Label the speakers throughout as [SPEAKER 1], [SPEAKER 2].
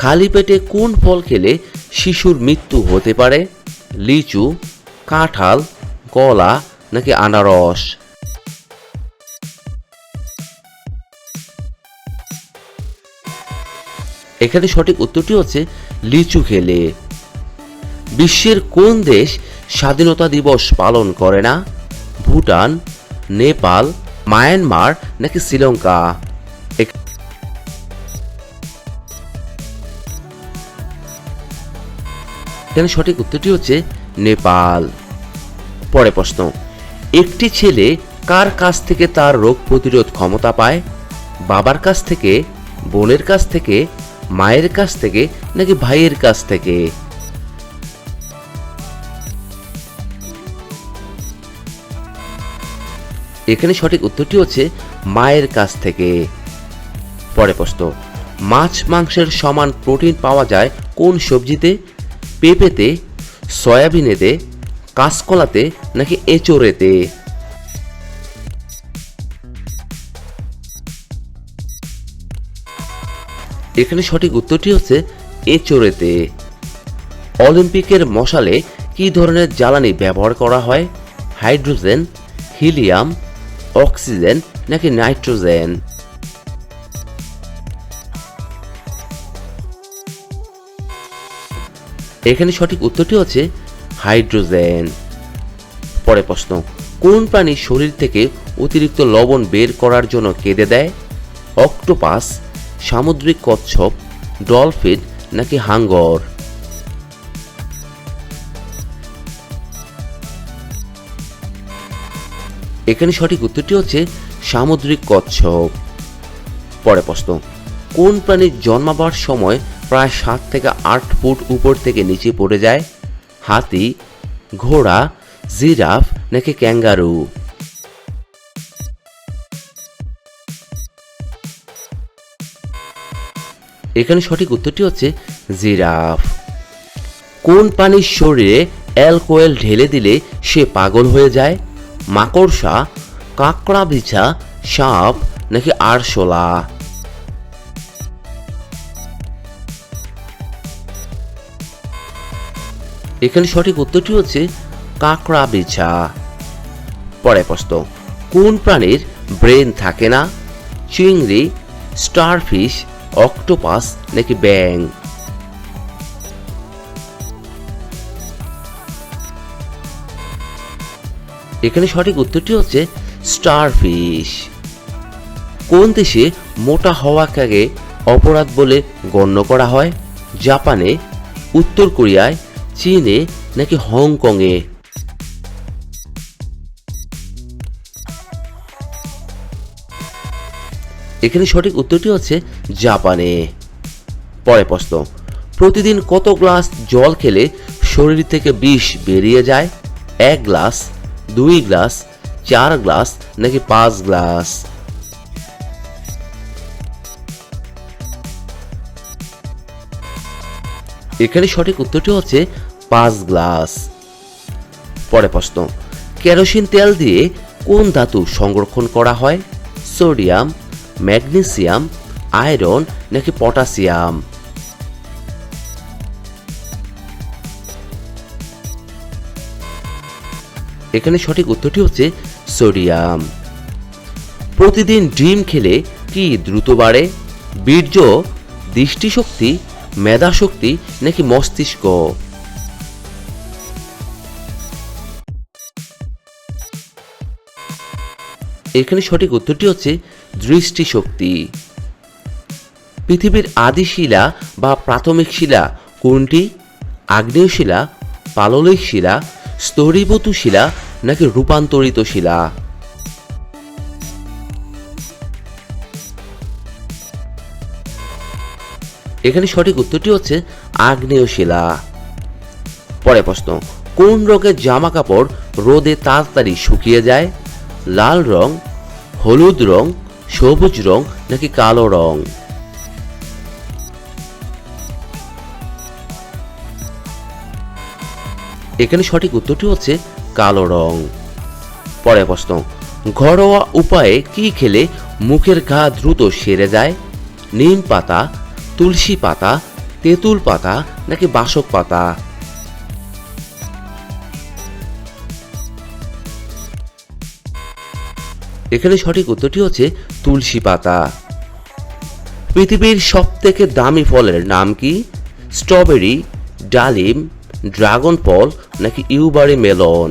[SPEAKER 1] খালি পেটে কোন ফল খেলে শিশুর মৃত্যু হতে পারে? লিচু, কাঁঠাল, কলা নাকি আনারস? এখানে সঠিক উত্তরটি হচ্ছে লিচু খেলে। বিশ্বের কোন দেশ স্বাধীনতা দিবস পালন করে না? ভুটান, নেপাল, মায়ানমার নাকি শ্রীলঙ্কা? এখানে সঠিক উত্তরটি হচ্ছে নেপাল। পরে প্রশ্ন, একটি ছেলে কার কাছ থেকে তার রোগ প্রতিরোধ ক্ষমতা পায়? বাবার কাছ থেকে, বোনের কাছ থেকে, মায়ের কাছ থেকে, নাকি ভাইয়ের কাছ থেকে? এখানে সঠিক উত্তরটি হচ্ছে মায়ের কাছ থেকে। পরে প্রশ্ন, মাছ, মাংসের সমান প্রোটিন পাওয়া যায় কোন সবজিতে? পেঁপেতে, সয়াবিনেতে, কাঁচকলাতে নাকি এঁচোড়েতে? এখানে সঠিক উত্তরটি হচ্ছে এঁচোড়েতে। অলিম্পিকের মশালে কি ধরনের জ্বালানি ব্যবহার করা হয়? হাইড্রোজেন, হিলিয়াম, অক্সিজেন নাকি নাইট্রোজেন? এখানে সঠিক উত্তরটি হচ্ছে হাইড্রোজেন। পরে প্রশ্ন, কোন প্রাণী শরীর থেকে অতিরিক্ত লবণ বের করার জন্য কেঁদে দেয়? অক্টোপাস, সামুদ্রিক কচ্ছপ, ডলফিন নাকি হাঙ্গর? এখানে সঠিক উত্তরটি হচ্ছে সামুদ্রিক কচ্ছপ। পরে প্রশ্ন, কোন প্রাণীর জন্মাবার সময় প্রায় সাত থেকে আট ফুট উপর থেকে নিচে পড়ে যায়। হাতি, ঘোড়া, জিরাফ নাকি ক্যাঙ্গারু। এখানে সঠিক উত্তরটি হচ্ছে জিরাফ। কোন প্রাণীর শরীরে অ্যালকোয়েল ঢেলে দিলে সে পাগল হয়ে যায়? মাকড়সা কাঁকড়া বিছা সাপ নাকি আরশোলা? এখানে সঠিক উত্তরটি হচ্ছে কাঁকড়া বিছা পরে প্রশ্ন, কোন প্রাণীর ব্রেন থাকে না? চিংড়ি, স্টারফিশ, অক্টোপাস নাকি ব্যাং এখানে সঠিক উত্তরটি হচ্ছে স্টারফিশ। কোন দেশে মোটা হওয়াকে অপরাধ বলে গণ্য করা হয়? জাপানে, উত্তর কোরিয়ায় চীনে নাকি হংকংয়ে? এখানে সঠিক উত্তরটি হচ্ছে জাপানে। পরে প্রশ্ন, প্রতিদিন কত গ্লাস জল খেলে শরীর থেকে বিষ বেরিয়ে যায়? এক গ্লাস, দুই গ্লাস, চার গ্লাস, নাকি পাঁচ গ্লাস? এখানে সঠিক উত্তরটি হচ্ছে পাঁচ গ্লাস। পরে প্রশ্ন, কেরোসিন তেল দিয়ে কোন ধাতু সংরক্ষণ করা হয়? সোডিয়াম, ম্যাগনেসিয়াম, আয়রন নাকি পটাশিয়াম এখানে সঠিক উত্তরটি হচ্ছে সোডিয়াম। প্রতিদিন ডিম খেলে কি দ্রুত বাড়ে? বীর্য, দৃষ্টিশক্তি, মেধাশক্তি নাকি মস্তিষ্ক? এখানে সঠিক উত্তরটি হচ্ছে দৃষ্টিশক্তি। পৃথিবীর আদি শিলা বা প্রাথমিক শিলা কোনটি? আগ্নেয় শিলা, পাললিক শিলা, স্তরীভূত শিলা নাকি রূপান্তরিত শিলা? এখানে সঠিক উত্তরটি হচ্ছে আগ্নেয় শিলা। পরে প্রশ্ন, কোন রঙের জামা কাপড় রোদে তাড়াতাড়ি শুকিয়ে যায়? লাল রং হলুদ রং, সবুজ রং নাকি কালো রং? এখানে সঠিক উত্তরটি হচ্ছে কালো রং। পরে প্রশ্ন, ঘরোয়া উপায়ে কি খেলে মুখের ঘা দ্রুত সেরে যায়? নিম পাতা, তুলসী পাতা, তেঁতুল পাতা নাকি বাসক পাতা? এখানে সঠিক উত্তরটি হচ্ছে তুলসী পাতা। পৃথিবীর সব থেকে দামি ফলের নাম কি? স্ট্রবেরি, ডালিম, ড্রাগন ফল নাকি ইউবারি মেলন?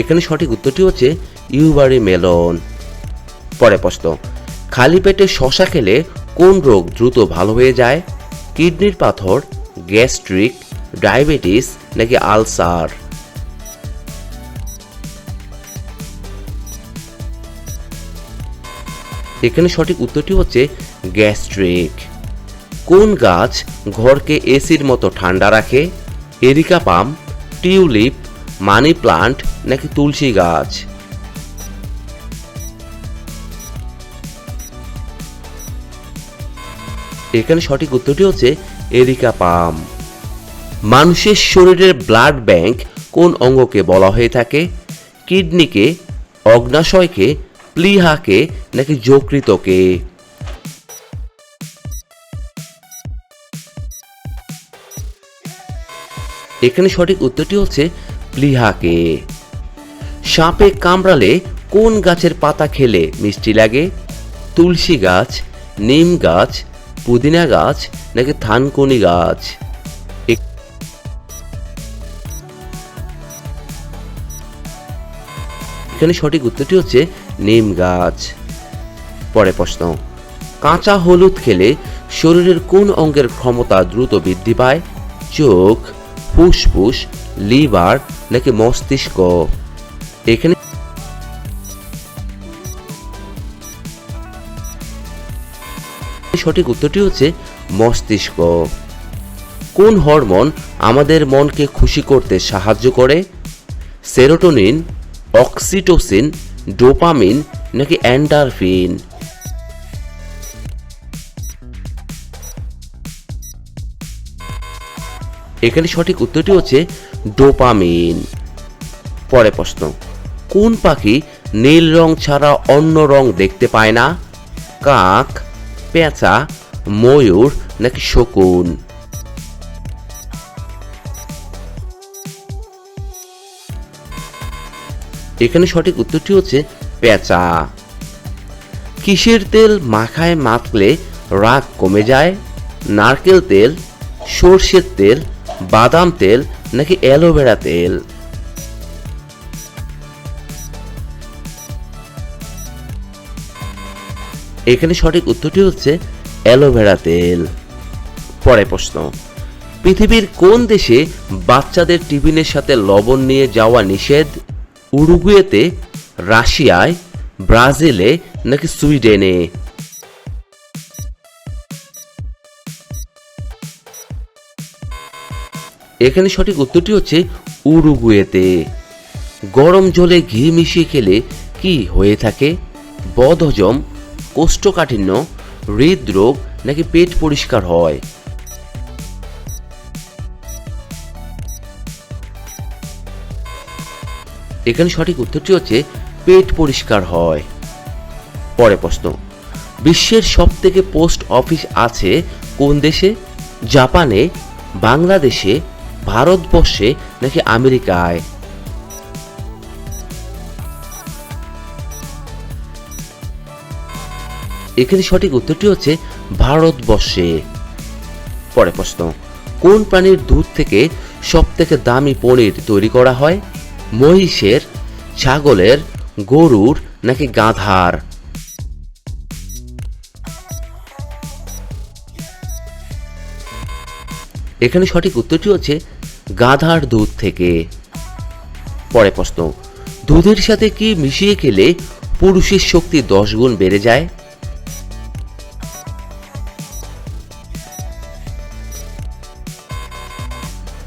[SPEAKER 1] এখানে সঠিক উত্তরটি হচ্ছে ইউবারি মেলন। পরে প্রশ্ন, খালি পেটে শশা খেলে কোন রোগ দ্রুত ভালো হয়ে যায়? কিডনির পাথর, গ্যাস্ট্রিক, ডায়াবেটিস নাকি আলসার এখানে সঠিক উত্তরটি হচ্ছে গ্যাস্ট্রিক। কোন গাছ ঘরকে এসির মতো ঠান্ডা রাখে? Areca palm, tulip, money plant নাকি তুলসী গাছ? এখানে সঠিক উত্তরটি হচ্ছে এরিকা পাম। মানুষের শরীরের ব্লাড ব্যাংক কোন অঙ্গকে বলা হয়ে থাকে? কিডনিকে, অগ্নাশয়কে, প্লিহাকে, নাকি যকৃতকে? এখানে সঠিক উত্তরটি হচ্ছে প্লিহাকে। সাপে কামড়ালে কোন গাছের পাতা খেলে মিষ্টি লাগে? তুলসী গাছ, নিম গাছ, পুদিনা গাছ, নাকি থানকুনি গাছ? এখানে সঠিক উত্তরটি হচ্ছে নিম গাছ। পরে প্রশ্ন, কাঁচা হলুদ খেলে শরীরের কোন অঙ্গের ক্ষমতা দ্রুত বৃদ্ধি পায়? চোখ, ফুসফুস, লিভার নাকি মস্তিষ্ক? এখানে সঠিক উত্তরটি হচ্ছে মস্তিষ্ক। কোন হরমোন আমাদের মনকে খুশি করতে সাহায্য করে? সেরোটোনিন অক্সিটোসিন ডোপামিন নাকি অ্যান্ডারফিন এখানে সঠিক উত্তরটি হচ্ছে ডোপামিন পরে প্রশ্ন, কোন পাখি নীল রং ছাড়া অন্য রং দেখতে পায় না? কাক, পেঁচা, ময়ূর নাকি শকুন? এখানে সঠিক উত্তরটি হচ্ছে পেঁচা। কিসের তেল মাখায় মাখলে রাগ কমে যায়? নারকেল তেল, সর্ষের তেল, বাদাম তেল নাকি অ্যালোভেরা তেল? এখানে সঠিক উত্তরটি হচ্ছে অ্যালোভেরা তেল। পরে প্রশ্ন, পৃথিবীর কোন দেশে বাচ্চাদের টিফিনের সাথে লবণ নিয়ে যাওয়া নিষেধ? উরুগুয়েতে, রাশিয়ায়, ব্রাজিলে নাকি সুইডেনে? এখানে সঠিক উত্তরটি হচ্ছে উরুগুয়েতে। গরম জলে ঘি মিশিয়ে খেলে কি হয়ে থাকে? বদহজম, কোষ্ঠকাঠিন্য, হৃদরোগ নাকি পেট পরিষ্কার হয়? এখানে সঠিক উত্তরটি হচ্ছে পেট পরিষ্কার হয়। পরে প্রশ্ন, বিশ্বের সব থেকে পোস্ট অফিস আছে কোন দেশে? জাপানে, বাংলাদেশে, ভারতবর্ষে নাকি আমেরিকায়? এখানে সঠিক উত্তরটি হচ্ছে ভারতবর্ষে। পরে প্রশ্ন, কোন প্রাণীর দুধ থেকে সব থেকে দামি পনির তৈরি করা হয়? মহিষের, ছাগলের, গরুর নাকি গাধার? এখানে সঠিক উত্তরটি হচ্ছে গাধার দুধ থেকে। পরে প্রশ্ন, দুধের সাথে কি মিশিয়ে খেলে পুরুষের শক্তি দশ গুণ বেড়ে যায়?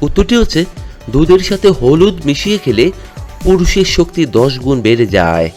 [SPEAKER 1] উত্তরটি হচ্ছে দুধের সাথে হলুদ মিশিয়ে খেলে পুরুষের শক্তি দশ গুণ বেড়ে যায়।